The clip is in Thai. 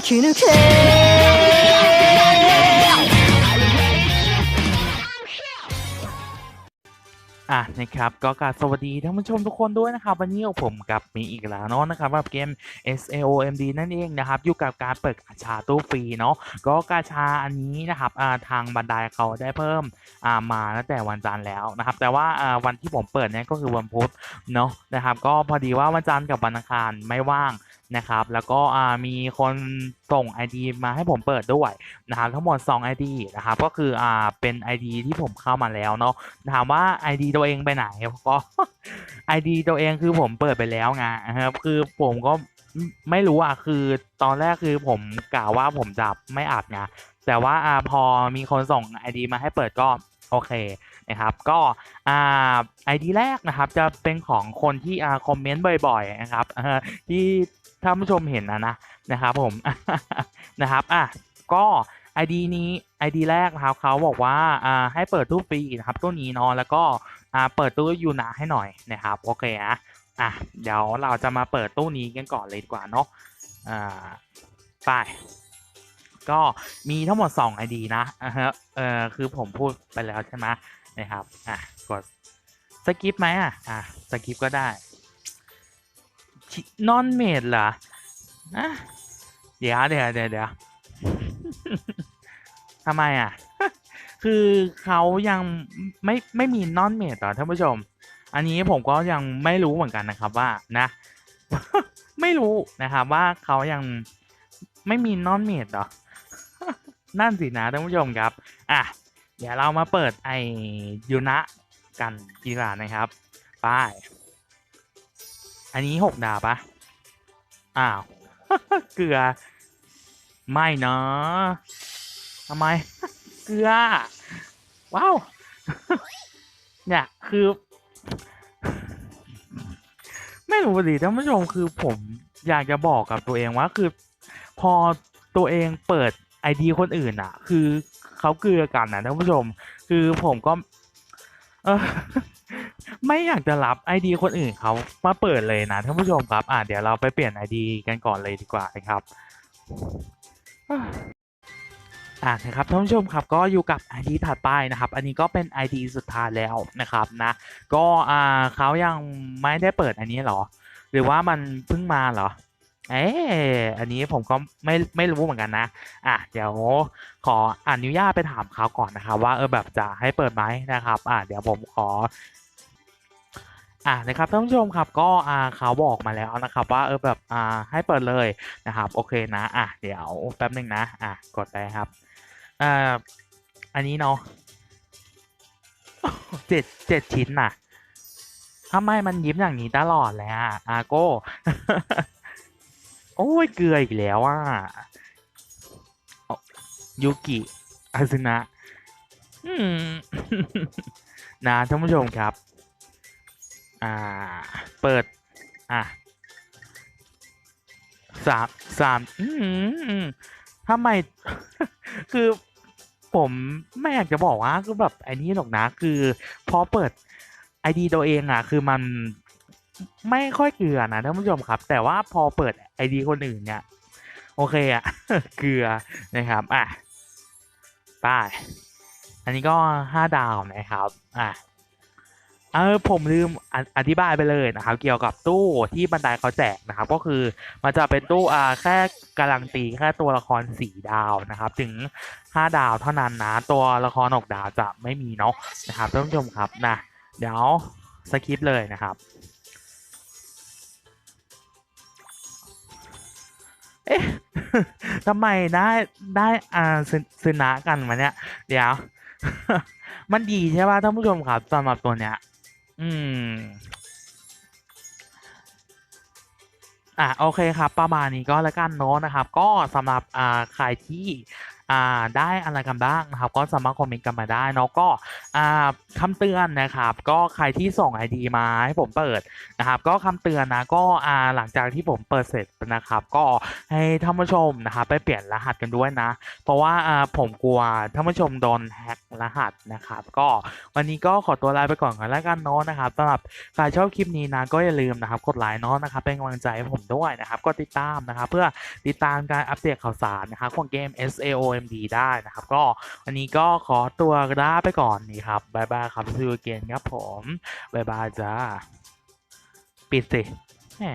き抜け อ่ะนะครับก็กราบสวัสดีท่านผู้ชมทุกคนด้วยนะครับ วันนี้ผมกับมีอีกแล้วเนาะนะครับกับเกม SAOMD นั่นเองนะครับ อยู่กับการเปิดกาชาตู้ฟรีเนาะก็กาชาอันนี้นะครับอ่าทางบันไดเขาได้เพิ่มอ่ามาตั้งแต่วันจันทร์แล้วนะครับ แต่ว่าอ่าวันที่ผมเปิดเนี่ยก็คือวันพุธเนาะนะครับ ก็พอดีว่าวันจันทร์กับวันอังคารไม่ว่าง นะครับแล้วก็มีคนส่ง ID มาให้ผมเปิดด้วยนะครับทั้งหมด 2 ID นะครับก็คืออ่าเป็น ID ที่ผมเข้ามาแล้วเนาะถามว่า ID ตัวเองไปไหนก็ ID ตัวเองคือผมเปิดไปแล้วไงนะครับคือผมก็ไม่รู้อะคือตอนแรกคือผมกล่าวว่าผมจะไม่อัดไงแต่ว่าอ่าพอมีคนส่ง ID มาให้เปิดก็โอเคนะครับก็อ่า ID แรกนะครับจะเป็นของคนที่อ่าคอมเมนต์บ่อยๆนะครับที่ ท่านผู้ชมเห็นนะนะนะครับผมนะครับอะก็ ID นี้ ID แรกนะครับเขาบอกว่าอ่าให้เปิดตู้ฟรีนะครับตู้นี้เนาะแล้วก็อ่าเปิดตู้ยูนะให้หน่อยนะครับโอเคนะอะเดี๋ยวเราจะมาเปิดตู้นี้กันก่อนเลยดีกว่าเนาะอ่าไปก็มีทั้งหมด 2 ID นะอ่าฮะเออคือผมพูดไปแล้วใช่ไหมนะครับอะกดสกิปไหมอะอะสกิปก็ได้ นอนเมดเหรออะเดี๋ยวเดี๋ยวเดี๋ยวเดี๋ยวทำไมอะ คือเขายังไม่ไม่มีนอนเมดต่อท่านผู้ชม อันนี้ผมก็ยังไม่รู้เหมือนกันนะครับว่านะ ไม่รู้นะครับว่าเขายังไม่มีนอนเมดเหรอ นั่นสินะท่านผู้ชมครับ อะ เดี๋ยวเรามาเปิดไอยูนะกันกีฬานะครับ ไป อันนี้หกดาวปะอ้าว เกลือ ไม่เนาะทำไม เกลือ ว้าว เนี่ยคือ ไม่รู้สิท่านผู้ชมคือผมอยากจะบอกกับตัวเองว่าคือ พอตัวเองเปิดไอดีคนอื่นอะ คือเขาเกลือกันนะท่านผู้ชม คือผมก็ เออ ไม่อยากจะรับไอดีคนอื่นเขามาเปิดเลยนะท่านผู้ชมครับอะเดี๋ยวเราไปเปลี่ยนไอดีกันก่อนเลยดีกว่านะครับอ่านะครับท่านผู้ชมครับก็อยู่กับ ID ถัดไปนะครับ อันนี้ก็เป็น ID สุดท้ายแล้วนะครับนะก็อ่าเขายังไม่ได้เปิดอันนี้หรอ หรือว่ามันเพิ่งมาเหรอเอ๊ะอันนี้ผมก็ไม่ไม่รู้เหมือนกันนะ อะเดี๋ยวขออนุญาตไปถามเขาก่อนนะครับ ว่าเออแบบจะให้เปิดไหมนะครับ อะเดี๋ยวผมขอ อะนะครับท่านผู้ชมครับก็อ่าเขาบอกมาแล้วนะครับ ว่าเออแบบอ่าให้เปิดเลยนะครับ โอเคนะอะเดี๋ยวแป๊บหนึ่งนะอะกดได้ครับอ่าอันนี้เนาะเจ็ดเจ็ดชิ้นน่ะทำไมมันยิ้มอย่างนี้ตลอดเลยอะอาโก้โอ้ยเกลืออีกแล้วอะยูกิอาซึนะอืมนะท่านผู้ชมครับ อ่า เปิด อะสามสามอืมทำไม คือผมไม่อยากจะบอกว่าคือแบบไอ้นี่หรอกนะ คือพอเปิดไอดีตัวเองอะ คือมันไม่ค่อยเกลือนะท่านผู้ชมครับ แต่ว่าพอเปิดไอดีคนอื่นเนี่ย โอเคอะเกลือนะครับอะไป้ายอันนี้ก็ห้าดาวนะครับ อะ เออผมลืมออธิบายไปเลยนะครับ เกี่ยวกับตู้ที่บันไดเขาแจกนะครับ ก็คือมันจะเป็นตู้อ่าแค่การันตีแค่ตัวละครสี่ดาวนะครับ ถึงห้าดาวเท่านั้นนะตัวละครหกดาวจะไม่มีเนาะนะครับท่านผู้ชมครับนะเดี๋ยวสคิปเลยนะครับเอ๊ะทำไมได้ได้อ่าซึซึนะกันมาเนี่ยเดี๋ยวมันดีใช่ป่ะท่านผู้ชมครับสำหรับตัวเนี้ย อืม อะโอเคครับ ประมาณนี้ก็แล้วกันเนาะนะครับ ก็สำหรับอ่าใครที่ ได้อะไรกันบ้างนะครับ ก็สามารถคอมเมนต์กันมาได้เนาะก็อ่คำเตือนนะครับ ก็ใครที่ส่งไอดีมาให้ผมเปิดนะครับ ก็คำเตือนนะก็หลังจากที่ผมเปิดเสร็จนะครับ ก็ให้ท่านผู้ชมนะครับไปเปลี่ยนรหัสกันด้วยนะ เพราะว่าผมกลัวท่านผู้ชมโดนแฮกรหัสนะครับ ก็วันนี้ก็ขอตัวลาไปก่อนกันแล้วกันเนาะนะครับสำหรับใครชอบคลิปนี้นะก็อย่าลืมนะครับกดไลค์เนาะนะครับเป็นกำลังใจให้ผมด้วยนะครับก็ติดตามนะครับ เพื่อติดตามการอัปเดตข่าวสารนะครับของเกม SAO ดีได้นะครับ ก็วันนี้ก็ขอตัวลาไปก่อนนี่ครับบายบายครับซิวเกนครับผมบายบายจ้า ปิดสิแหม